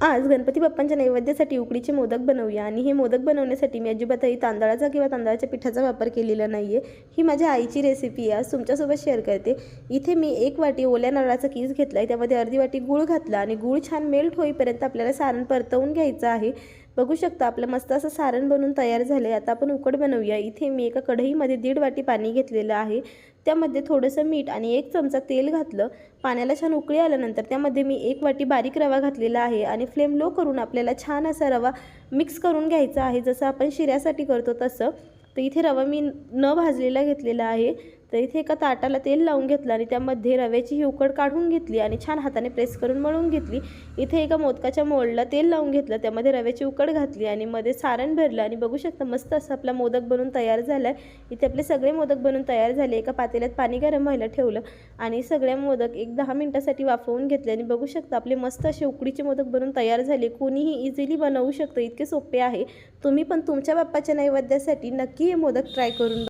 आज गणपती बाप्पांच्या नैवेद्यासाठी उकडीचे मोदक बनवूया आणि हे मोदक बनवण्यासाठी मी अजिबातही तांदळाचा किंवा तांदळाच्या पिठाचा वापर केलेला नाही आहे ही माझ्या आईची रेसिपी आहे. आज तुमच्यासोबत शेअर करते. इथे मी एक वाटी ओल्या नारळाचा कीस घेतला आहे त्यामध्ये अर्धी वाटी गूळ घातला आणि गूळ छान मेल्ट होईपर्यंत आपल्याला सारण परतवून घ्यायचं आहे. बघू शकता आपलं मस्त असं सारण बनवून तयार झालं आहे आता आपण उकड बनवूया. इथे मी एका कढईमध्ये दीड वाटी पाणी घेतलेलं आहे. त्यामध्ये थोडंसं मीठ आणि एक चमचा तेल घातलं. पाण्याला छान उकळी आल्यानंतर त्यामध्ये मी एक वाटी बारीक रवा घातलेला आहे आणि फ्लेम लो करून आपल्याला छान असा रवा मिक्स करून घ्यायचा आहे. जसं आपण शिऱ्यासाठी करतो तसं. तर इथे रवा मी न भाजलेला घेतलेला आहे. तर इथे एका ताटाला तेल लावून घेतलं आणि त्यामध्ये रव्याची ही उकड काढून घेतली आणि छान हाताने प्रेस करून मळून घेतली. इथे एका मोदकाच्या मोडला तेल लावून घेतलं त्यामध्ये रव्याची उकड घातली आणि मध्ये सारण भरलं आणि बघू शकता मस्त असं आपला मोदक बनून तयार झाला आहे इथे आपले सगळे मोदक बनून तयार झाले. एका पातेल्यात पाणी गरम व्हायला ठेवलं आणि सगळ्या मोदक एक दहा मिनटासाठी वाफवून घेतले आणि बघू शकता आपले मस्त असे उकडीचे मोदक बनून तयार झाले. कोणीही इझिली बनवू शकतं इतके सोपे आहे. तुम्ही पण तुमच्या बाप्पाच्या नैवेद्यासाठी नक्की हे मोदक ट्राय करून